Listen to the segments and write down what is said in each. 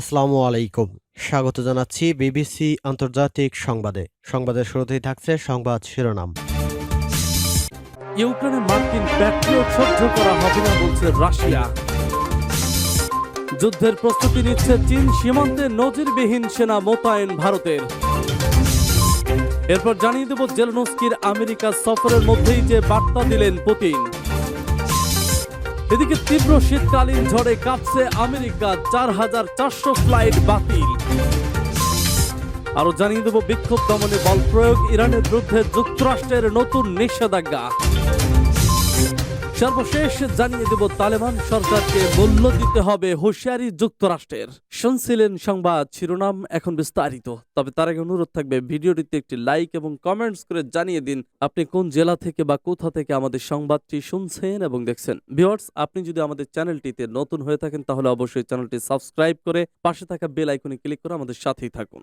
আসসালামু আলাইকুম। স্বাগত জানাচ্ছি বিবিসি আন্তর্জাতিক সংবাদে। সংবাদের শুরুতেই থাকছে সংবাদ শিরোনাম। ইউক্রেনে মার্কিন প্যাট্রিয়ট সহ্য করা হবে না বলছে রাশিয়া। যুদ্ধের প্রস্তুতি নিচ্ছে চীন সীমান্তে নজিরবিহীন সেনা মোতায়েন ভারতের। এরপর জানিয়ে দেব জেলনস্কির আমেরিকা সফরের মধ্যেই যে বার্তা দিলেন পুতিন। এদিকে তীব্র শীতকালীন ঝড়ে কাঁপছে আমেরিকা চার হাজার চারশো ফ্লাইট বাতিল। আরও জানিয়ে দেব বিক্ষোভ দমনে বল প্রয়োগ, ইরানের বিরুদ্ধে যুক্তরাষ্ট্রের নতুন নিষেধাজ্ঞা। সর্বশেষ জানিয়ে দেব, তালেবান সরকারকে মূল্য দিতে হবে হুঁশিয়ারি যুক্তরাষ্ট্রের। শুনছিলেন সংবাদ শিরোনাম এখন বিস্তারিত। তবে তার আগে অনুরোধ থাকবে, ভিডিওটিতে একটি লাইক এবং কমেন্টস করে জানিয়ে দিন আপনি কোন জেলা থেকে বা কোথা থেকে আমাদের সংবাদটি শুনছেন এবং দেখছেন। ভিউয়ার্স, আপনি যদি আমাদের চ্যানেলটিতে নতুন হয়ে থাকেন, তাহলে অবশ্যই চ্যানেলটি সাবস্ক্রাইব করে পাশে থাকা বেল আইকনে ক্লিক করে আমাদের সাথেই থাকুন।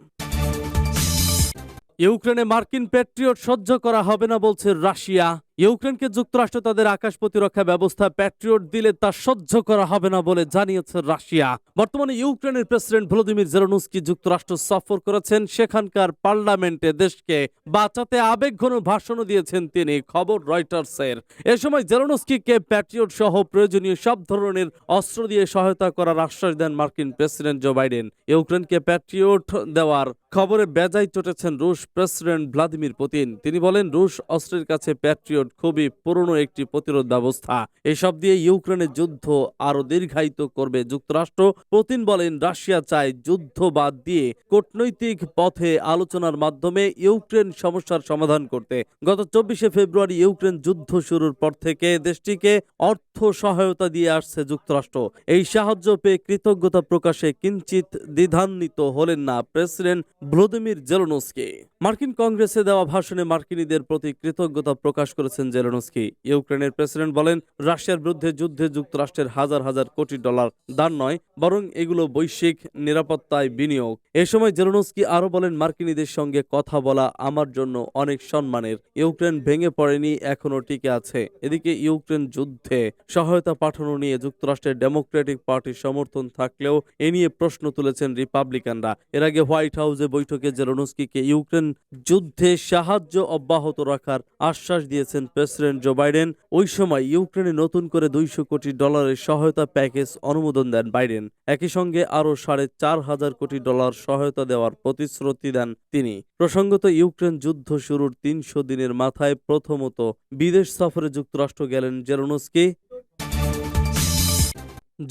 ইউক্রেনে মার্কিন প্যাট্রিয়ট সহ্য করা হবে না বলছে রাশিয়া। ইউক্রেনকে যুক্তরাষ্ট্র তাদের আকাশ প্রতিরক্ষা ব্যবস্থা প্যাট্রিয়ট দিলে তা সহ্য করা হবে না বলে জানিয়েছে রাশিয়া। বর্তমানে ইউক্রেনের প্রেসিডেন্ট ভলোদিমির জেরোনুস্কি যুক্তরাষ্ট্র সফর করেছেন। সেখানকার পার্লামেন্টে দেশকে বাঁচাতে আবেগঘন ভাষণও দিয়েছেন তিনি, খবর রয়টার্সের। এ সময় জেরোনুস্কিকে প্যাট্রিয়ট সহ প্রয়োজনীয় সব ধরনের অস্ত্র দিয়ে সহায়তা করার আশ্বাস দেন মার্কিন প্রেসিডেন্ট জো বাইডেন। ইউক্রেনকে প্যাট্রিয়ট দেওয়ার খবরে বেজায় চটেছেন রুশ প্রেসিডেন্ট ভ্লাদিমির পুতিন। তিনি বলেন, রুশ অস্ত্রের কাছে প্যাট্রিয়ট খুবই পুরনো একটি প্রতিরোধ ব্যবস্থা এসব দিয়ে ইউক্রেনের যুদ্ধ আরও দীর্ঘায়িত করবে যুক্তরাষ্ট্র। পুতিন বলেন, রাশিয়া চায় যুদ্ধ বাদ দিয়ে কূটনৈতিক পথে আলোচনার মাধ্যমে ইউক্রেন সমস্যার সমাধান করতে। গত চব্বিশে ফেব্রুয়ারি ইউক্রেন যুদ্ধ শুরুর পর থেকে দেশটিকে অর্থ সহায়তা দিয়ে আসছে যুক্তরাষ্ট্র। এই সাহায্য পেয়ে কৃতজ্ঞতা প্রকাশে কিঞ্চিত দ্বিধান্বিত হলেন না প্রেসিডেন্ট ভ্লাদিমির জেলনস্কি। মার্কিন কংগ্রেসে দেওয়া ভাষণে মার্কিনীদের প্রতি কৃতজ্ঞতা প্রকাশ করেছেন জেলনস্কি। ইউক্রেনের প্রেসিডেন্ট বলেন, রাশিয়ার বিরুদ্ধে যুদ্ধে যুক্তরাষ্ট্রের হাজার হাজার কোটি ডলার দান নয়, বরং এগুলো বৈশ্বিক নিরাপত্তায় বিনিয়োগ। এ সময় জেলনস্কি আরও বলেন, মার্কিনীদের সঙ্গে কথা বলা আমার জন্য অনেক সম্মানের। ইউক্রেন ভেঙে পড়েনি এখনও টিকে আছে। এদিকে ইউক্রেন যুদ্ধে সহায়তা পাঠানো নিয়ে যুক্তরাষ্ট্রের ডেমোক্রেটিক পার্টির সমর্থন থাকলেও এ নিয়ে প্রশ্ন তুলেছেন রিপাবলিকানরা। এর আগে হোয়াইট হাউসে বৈঠকে জেলনস্কিকে ইউক্রেন যুদ্ধে সাহায্য অব্যাহত রাখার আশ্বাস দিয়েছেন প্রেসিডেন্ট জো বাইডেন ওই সময় ইউক্রেনে নতুন করে দুইশো কোটি ডলারের সহায়তা প্যাকেজ অনুমোদন দেন বাইডেন একই সঙ্গে আরও সাড়ে চার হাজার কোটি ডলার সহায়তা দেওয়ার প্রতিশ্রুতি দেন তিনি। প্রসঙ্গত, ইউক্রেন যুদ্ধ শুরুর তিনশো দিনের মাথায় প্রথমত বিদেশ সফরে যুক্তরাষ্ট্র গেলেন জেরোনস্কি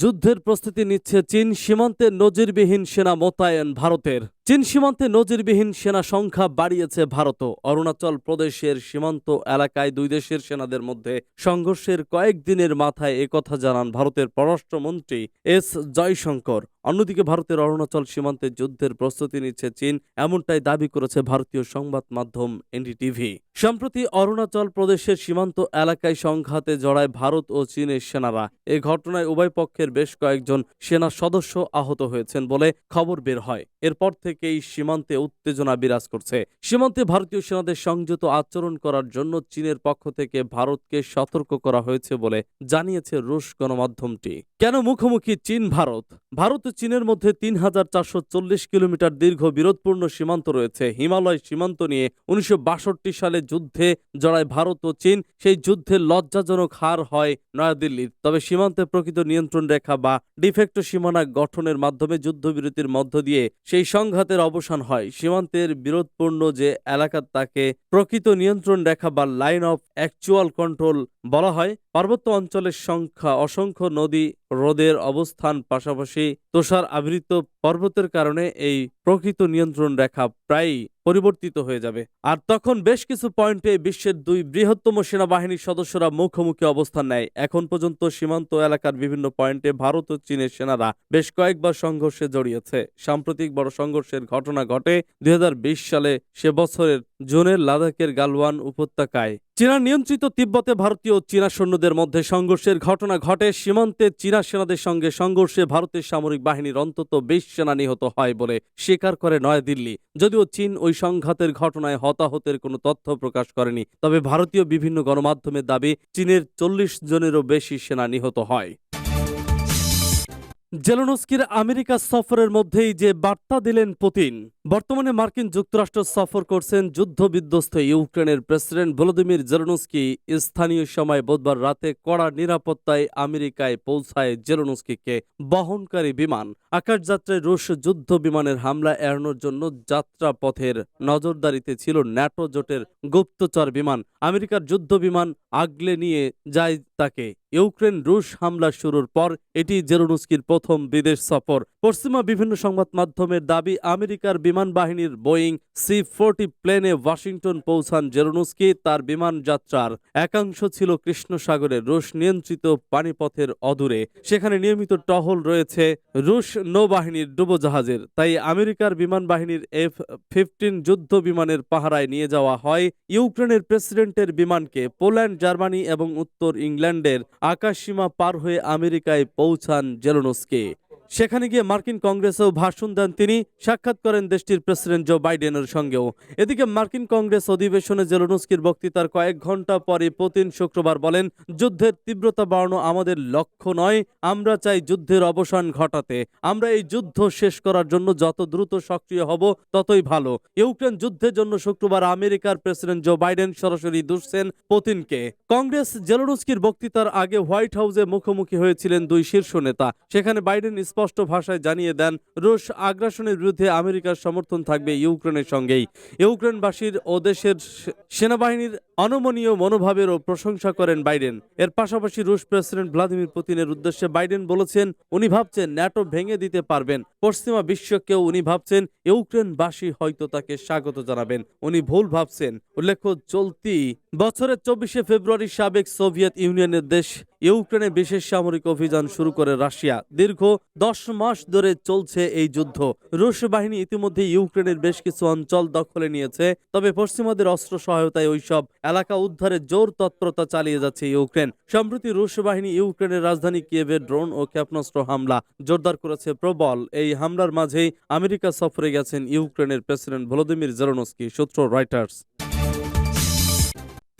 যুদ্ধের প্রস্তুতি নিচ্ছে চীন। সীমান্তে নজিরবিহীন সেনা মোতায়েন ভারতের। চীন সীমান্তে নজিরবিহীন সেনা সংখ্যা বাড়িয়েছে ভারত অরুণাচল প্রদেশের সীমান্ত এলাকায় দুই দেশের সেনাদের মধ্যে সংঘর্ষের কয়েকদিনের মাথায় একথা জানান ভারতের পররাষ্ট্রমন্ত্রী এস জয়শঙ্কর। অন্যদিকে ভারতের অরুণাচল সীমান্তে যুদ্ধের প্রস্তুতি নিচ্ছে চীন, এমনটাই দাবি করেছে ভারতীয় সংবাদ মাধ্যম এনডিটিভি। সম্প্রতি অরুণাচল প্রদেশের সীমান্ত এলাকায় সংঘাতে জড়ায় ভারত ও চীনের সেনারা। এ ঘটনায় উভয় পক্ষের বেশ কয়েকজন সেনা সদস্য আহত হয়েছেন বলে খবর বের হয়। এরপর থেকেই সীমান্তে উত্তেজনা বিরাজ করছে। সীমান্তে ভারতীয় সেনাদের সংযত আচরণ করার জন্য চীনের পক্ষ থেকে ভারতকে সতর্ক করা হয়েছে বলে জানিয়েছে রুশ গণমাধ্যমটি। কেন মুখোমুখি চীন, ভারত? ভারত ও চীনের মধ্যে তিন হাজার চারশো চল্লিশ কিলোমিটার দীর্ঘ বিরোধপূর্ণ সীমান্ত রয়েছে। হিমালয় সীমান্ত নিয়ে উনিশশো বাষট্টি সালে যুদ্ধে জড়ায় ভারত ও চীন, সেই যুদ্ধে লজ্জাজনক হার হয় নয়াদিল্লির। তবে সীমান্তে প্রকৃত নিয়ন্ত্রণ রেখা বা ডিফেক্টো সীমানা গঠনের মাধ্যমে যুদ্ধবিরতির মধ্য দিয়ে সেই সংঘাতের অবসান হয়। সীমান্তের বিরোধপূর্ণ যে এলাকা, তাকে প্রকৃত নিয়ন্ত্রণ রেখা বা লাইন অফ অ্যাকচুয়াল কন্ট্রোল বলা হয়। পার্বত্য অঞ্চলের সংখ্যা অসংখ্য নদী হ্রদের অবস্থান, পাশাপাশি তুষার আবৃত পর্বতের কারণে এই প্রকৃত নিয়ন্ত্রণ রেখা প্রায়ই পরিবর্তিত হয়ে যাবে। আর তখন বেশ কিছু পয়েন্টে বিশ্বের দুই বৃহত্তম সেনাবাহিনীর সদস্যরা মুখোমুখি অবস্থান নেয়। এখন পর্যন্ত সীমান্ত এলাকার বিভিন্ন পয়েন্টে ভারত ও চীনের সেনারা বেশ কয়েকবার সংঘর্ষে জড়িয়েছে। সাম্প্রতিক বড় সংঘর্ষের ঘটনা ঘটে দুই সালে সে বছরের জুনের লাদাখের গালওয়ান উপত্যকায়। চীনা নিয়ন্ত্রিত তিব্বতে ভারতীয় ও চীনা সৈন্যদের মধ্যে সংঘর্ষের ঘটনা ঘটে। সীমান্তে চীনা সেনাদের সঙ্গে সংঘর্ষে ভারতের সামরিক বাহিনীর অন্তত বিশ সেনা নিহত হয় বলে স্বীকার করে নয়াদিল্লি যদিও চীন ওই সংঘাতের ঘটনায় হতাহতের কোনো তথ্য প্রকাশ করেনি, তবে ভারতীয় বিভিন্ন গণমাধ্যমের দাবি, চীনের চল্লিশ জনেরও বেশি সেনা নিহত হয়। জেলোনস্কির আমেরিকা সফরের মধ্যেই যে বার্তা দিলেন পুতিন, বর্তমানে মার্কিন যুক্তরাষ্ট্র সফর করছেন যুদ্ধবিধ্বস্ত ইউক্রেনের প্রেসিডেন্ট ভলোদিমির জেলোনস্কি। স্থানীয় সময় বুধবার রাতে কড়া নিরাপত্তায় আমেরিকায় পৌঁছায় জেলোনস্কিকে বহনকারী বিমান। আকাশযাত্রায় রুশ যুদ্ধ বিমানের হামলা এড়ানোর জন্য যাত্রা পথের নজরদারিতে ছিল ন্যাটো জোটের গুপ্তচর বিমান। আমেরিকার যুদ্ধ বিমান আগলে নিয়ে যায় তাকে। ইউক্রেন রুশ হামলা শুরুর পর এটি জেরোনুস্কির প্রথম বিদেশ সফর। পশ্চিমা বিভিন্ন সংবাদ মাধ্যমের দাবি, আমেরিকার বিমান বাহিনীর বোয়িং সি ফোরটি প্লেনে ওয়াশিংটন পৌঁছান জেরোনুস্কি, তার বিমান যাত্রার একাংশ ছিল কৃষ্ণ সাগরের রুশ নিয়ন্ত্রিত পানিপথের অদূরে। সেখানে নিয়মিত টহল রয়েছে রুশ নৌবাহিনীর ডুবোজাহাজের। তাই আমেরিকার বিমান বাহিনীর এফ ফিফটিন যুদ্ধ বিমানের পাহারায় নিয়ে যাওয়া হয়। ইউক্রেনের প্রেসিডেন্টের বিমানকে পোল্যান্ড, জার্মানি এবং উত্তর ইংল্যান্ডের আকাশসীমা পার হয়ে আমেরিকায় পৌঁছান জেলোনস্কি। সেখানে গিয়ে মার্কিন কংগ্রেসেও ভাষণ দেন তিনি। সাক্ষাৎ করেন দেশটির প্রেসিডেন্ট জো বাইডেনের সঙ্গেও। এদিকে মার্কিন কংগ্রেস অধিবেশনে জেলোনস্কির বক্তৃতার কয়েক ঘণ্টা পরে পুতিন শুক্রবার বলেন, যুদ্ধের তীব্রতা বাড়ানো আমাদের লক্ষ্য নয়, আমরা চাই যুদ্ধের অবসান ঘটাতে। আমরা এই যুদ্ধ শেষ করার জন্য যত দ্রুত সক্রিয় হব, ততই ভালো। ইউক্রেন যুদ্ধের জন্য শুক্রবার আমেরিকার প্রেসিডেন্ট জো বাইডেন সরাসরি দুষছেন পুতিনকে। কংগ্রেস জেলোনস্কির বক্তৃতার আগে হোয়াইট হাউসে মুখোমুখি হয়েছিলেন দুই শীর্ষ নেতা। সেখানে বাইডেন স্পষ্ট ভাষায় জানিয়ে দেন, রুশ আগ্রাসনের বিরুদ্ধে আমেরিকার সমর্থন থাকবে ইউক্রেনের সঙ্গেই। ইউক্রেনবাসীর ও দেশের সেনাবাহিনীর অনমনীয় মনোভাবেরও প্রশংসা করেন বাইডেন। এর পাশাপাশি রুশ প্রেসিডেন্ট ভ্লাদিমির পুতিনের উদ্দেশ্যে বাইডেন বলেছেন, উনি ভাবছেন ন্যাটো ভেঙে দিতে পারবেন। পশ্চিমা বিশ্বকেও উনি ভাবছেন, ইউক্রেনবাসী হয়তো তাকে স্বাগত জানাবেন। উনি ভুল ভাবছেন। উল্লেখ্য, চলতি বছরের চব্বিশে ফেব্রুয়ারি সাবেক সোভিয়েত ইউনিয়নের দেশ ইউক্রেনে বিশেষ সামরিক অভিযান শুরু করে রাশিয়া। দীর্ঘ দশ মাস ধরে চলছে এই যুদ্ধ। রুশ বাহিনী ইতিমধ্যে ইউক্রেনের বেশ কিছু অঞ্চল দখলে নিয়েছে, তবে পশ্চিমাদের অস্ত্র সহায়তায় ওইসব এলাকা উদ্ধারে জোর তৎপরতা চালিয়ে যাচ্ছে ইউক্রেন। সম্প্রতি রুশ বাহিনী ইউক্রেনের রাজধানী কিয়েভে ড্রোন ও ক্ষেপণাস্ত্র হামলা জোরদার করেছে প্রবল। এই হামলার মাঝেই আমেরিকা সফরে গেছেন ইউক্রেনের প্রেসিডেন্ট ভলোদিমির জেরোনস্কি, সূত্র রয়টার্স।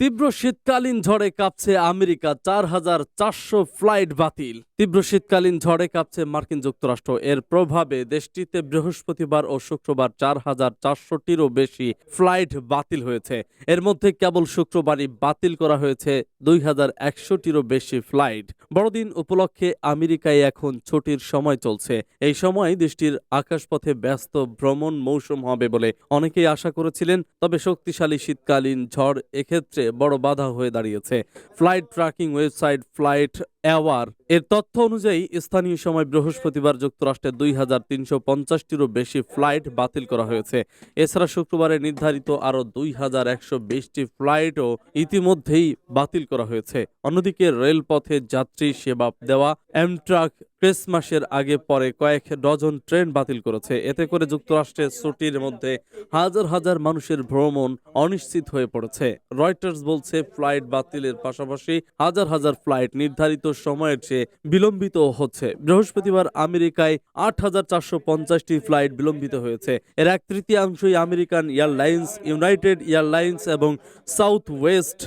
তীব্র শীতকালীন ঝড়ে কাঁপছে আমেরিকা, চার হাজার চারশো ফ্লাইট বাতিল। তীব্র শীতকালীন ঝড়ে কাঁপছে মার্কিন যুক্তরাষ্ট্র। এর প্রভাবে দেশটিতে বৃহস্পতিবার ও শুক্রবার চার হাজার চারশোটিরও বেশি ফ্লাইট বাতিল হয়েছে। এর মধ্যে কেবল শুক্রবারই বাতিল করা হয়েছে দুই হাজার একশোটিরও বেশি ফ্লাইট। বড়দিন উপলক্ষে আমেরিকায় এখন ছুটির সময় চলছে। এই সময় দেশটির আকাশপথে ব্যস্ত ভ্রমণ মৌসুম হবে বলে অনেকেই আশা করেছিলেন, তবে শক্তিশালী শীতকালীন ঝড় এক্ষেত্রে বড় বাধা হয়ে দাঁড়িয়েছে। Flight tracking website flight aware. এর তথ্য অনুযায়ী, স্থানীয় সময় বৃহস্পতিবার যুক্তরাষ্ট্রে দুই হাজার তিনশো পঞ্চাশটিরও বেশি ফ্লাইট বাতিল করা হয়েছে। এছাড়া শুক্রবারে নির্ধারিত আরও দুই হাজার একশো বিশটি ফ্লাইটও ইতিমধ্যেই বাতিল করা হয়েছে। অন্যদিকে, রেলপথে যাত্রী সেবা দেওয়া অ্যামট্রাক ক্রিসমাসের আগে পরে কয়েক ডজন ট্রেন বাতিল করেছে। এতে করে যুক্তরাষ্ট্রের ছুটির মধ্যে হাজার হাজার মানুষের ভ্রমণ অনিশ্চিত হয়ে পড়েছে। রয়টার্স বলছে, ফ্লাইট বাতিলের পাশাপাশি হাজার হাজার ফ্লাইট নির্ধারিত সময়ের চেয়ে বিলম্বিত হচ্ছে। বৃহস্পতিবার আমেরিকায় আট হাজার চারশো পঞ্চাশটি ফ্লাইট বিলম্বিত হয়েছে। এর এক তৃতীয়াংশই আমেরিকান এয়ারলাইন্স, ইউনাইটেড এয়ারলাইন্স এবং সাউথ ওয়েস্ট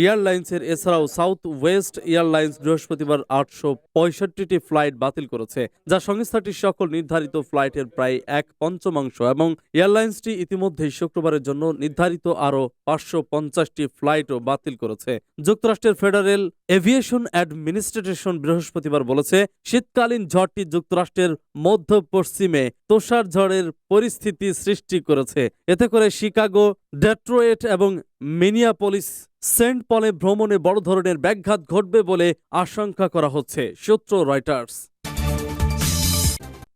এয়ারলাইন্সের এছাড়াও সাউথ ওয়েস্ট এয়ারলাইন্স বৃহস্পতিবার আটশো পঁয়ষট্টিটি ফ্লাইট বাতিল করেছে, যা সংস্থাটির সকল নির্ধারিত ফ্লাইটের প্রায় এক পঞ্চমাংশ এবং এয়ারলাইন্সটি ইতিমধ্যেই শুক্রবারের জন্য নির্ধারিত আরও পাঁচশো পঞ্চাশটি ফ্লাইটও বাতিল করেছে। যুক্তরাষ্ট্রের ফেডারেল এভিয়েশন অ্যাডমিনিস্ট্রেশন বৃহস্পতিবার বলেছে, শীতকালীন ঝড়টি যুক্তরাষ্ট্রের মধ্য পশ্চিমে তুষার ঝড়ের পরিস্থিতি সৃষ্টি করেছে। এতে করে শিকাগো, ডেট্রোয়েট এবং মিনিয়াপলিস সেন্ট পলে ভ্রমণে বড় ধরনের ব্যাঘাত ঘটবে বলে আশঙ্কা করা হচ্ছে সূত্র রয়টার্স।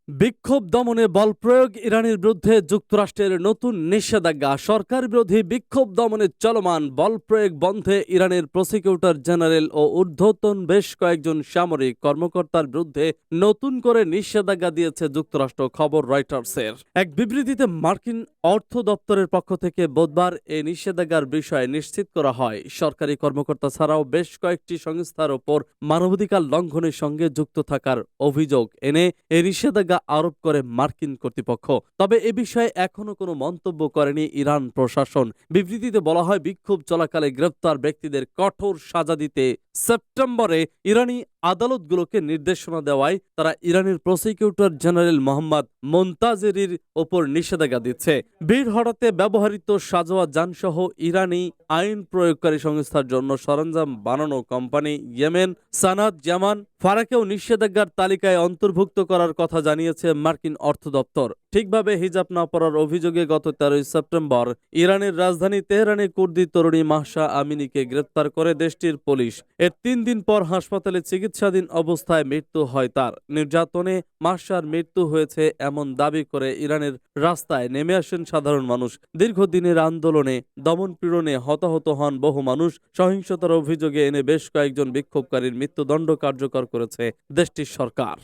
বিক্ষোভ দমনে বল প্রয়োগ ইরানের বিরুদ্ধে যুক্তরাষ্ট্রের নতুন নিষেধাজ্ঞা। সরকার বিরোধী বিক্ষোভ দমনে চলমান বল প্রয়োগ বন্ধে ইরানের প্রসিকিউটর জেনারেল ও ঊর্ধ্বতন বেশ কয়েকজন সামরিক কর্মকর্তার বিরুদ্ধে নতুন করে নিষেধাজ্ঞা দিয়েছে যুক্তরাষ্ট্র, খবর রয়টার্সের। এক বিবৃতিতে মার্কিন অর্থ দপ্তরের পক্ষ থেকে বুধবার এই নিষেধাজ্ঞার বিষয়ে নিশ্চিত করা হয়। সরকারি কর্মকর্তা ছাড়াও বেশ কয়েকটি সংস্থার ওপর মানবাধিকার লঙ্ঘনের সঙ্গে যুক্ত থাকার অভিযোগ এনে এই নিষেধাজ্ঞা আরোপ করে মার্কিন কর্তৃপক্ষ। তবে এ বিষয়ে এখনও কোনো মন্তব্য করেনি ইরান প্রশাসন। বিবৃতিতে বলা হয়, বিক্ষোভ চলাকালে গ্রেপ্তার ব্যক্তিদের কঠোর সাজা দিতে সেপ্টেম্বরে ইরানি আদালতগুলোকে নির্দেশনা দেওয়ায় তারা ইরানের প্রসিকিউটর জেনারেল মোহাম্মদ মোন্তাজেরির ওপর নিষেধাজ্ঞা দিচ্ছে। ভিড় হঠাতে ব্যবহৃত সাজোয়া যানসহ ইরানি আইন প্রয়োগকারী সংস্থার জন্য সরঞ্জাম বানানো কোম্পানি ইয়েমেন সানাদ জামান ফারাকেও নিষেধাজ্ঞার তালিকায় অন্তর্ভুক্ত করার কথা জানিয়েছে মার্কিন অর্থ দপ্তর ঠিকভাবে হিজাব না পরার অভিযোগে গত তেরোই সেপ্টেম্বর ইরানের রাজধানী তেহরানে কুর্দি তরুণী মাহসা আমিনীকে গ্রেপ্তার করে দেশটির পুলিশ। এর তিন দিন পর হাসপাতালে চিকিৎসাধীন অবস্থায় মৃত্যু হয় তার। নির্যাতনে মাহসার মৃত্যু হয়েছে এমন দাবি করে ইরানের রাস্তায় নেমে আসেন সাধারণ মানুষ। দীর্ঘদিনের আন্দোলনে দমনপীড়নে হতাহত হন বহু মানুষ। সহিংসতার অভিযোগে এনে বেশ কয়েকজন বিক্ষোভকারীর মৃত্যুদণ্ড কার্যকর করেছে দেশটির সরকার।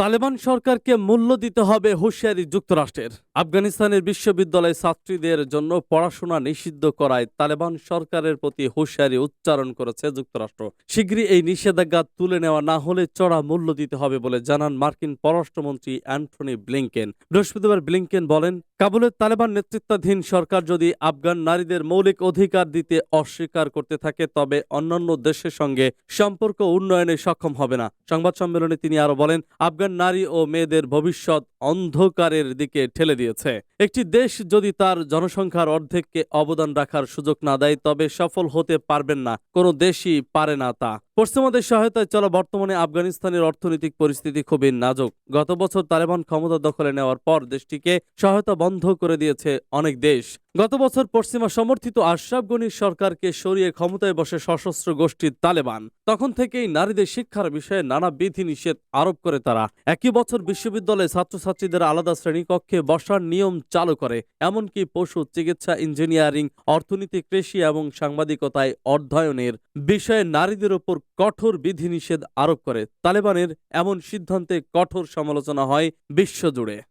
তালেবান সরকারকে মূল্য দিতে হবে হুঁশিয়ারি যুক্তরাষ্ট্রের। আফগানিস্তানের বিশ্ববিদ্যালয় ছাত্রীদের জন্য পড়াশোনা নিষিদ্ধ করায় তালেবান সরকারের প্রতি হুঁশিয়ারি উচ্চারণ করেছে যুক্তরাষ্ট্র। শীঘ্রই এই নিষেধাজ্ঞা তুলে নেওয়া না হলে চড়া মূল্য দিতে হবে বলে জানান মার্কিন পররাষ্ট্রমন্ত্রী অ্যান্থনি ব্লিংকেন। বৃহস্পতিবার ব্লিংকেন বলেন কাবুলের তালেবান নেতৃত্বাধীন সরকার যদি আফগান নারীদের মৌলিক অধিকার দিতে অস্বীকার করতে থাকে, তবে অন্যান্য দেশের সঙ্গে সম্পর্ক উন্নয়নে সক্ষম হবে না। সংবাদ সম্মেলনে তিনি আরও বলেন, আফগান নারী ও মেয়েদের ভবিষ্যৎ অন্ধকারের দিকে ঠেলে দিয়েছে। একটি দেশ যদি তার জনসংখ্যার অর্ধেককে অবদান রাখার সুযোগ না দেয়, তবে সফল হতে পারবেন না। কোনো দেশই পারে না তা। পশ্চিমাদের সহায়তায় চলা বর্তমানে আফগানিস্তানের অর্থনৈতিক পরিস্থিতি খুবই নাজক। গত বছর তালেবান ক্ষমতা দখলে নেওয়ার পর দেশটিকে সহায়তা বন্ধ করে দিয়েছে অনেক দেশ। গত বছর পশ্চিমা সমর্থিত আশরাফ গনির সরকারকে সরিয়ে ক্ষমতায় বসে সশস্ত্র গোষ্ঠীর তালেবান। তখন থেকেই নারীদের শিক্ষার বিষয়ে নানা বিধিনিষেধ আরোপ করে তারা। একই বছর বিশ্ববিদ্যালয়ে ছাত্রছাত্রীদের আলাদা শ্রেণীকক্ষে বসার নিয়ম চালু করে। এমনকি পশু চিকিৎসা ইঞ্জিনিয়ারিং, অর্থনীতি, কৃষি এবং সাংবাদিকতায় অধ্যয়নের বিষয়ে নারীদের ওপর কঠোর বিধিনিষেধ আরোপ করে। তালেবানের এমন সিদ্ধান্তে কঠোর সমালোচনা হয় বিশ্বজুড়ে।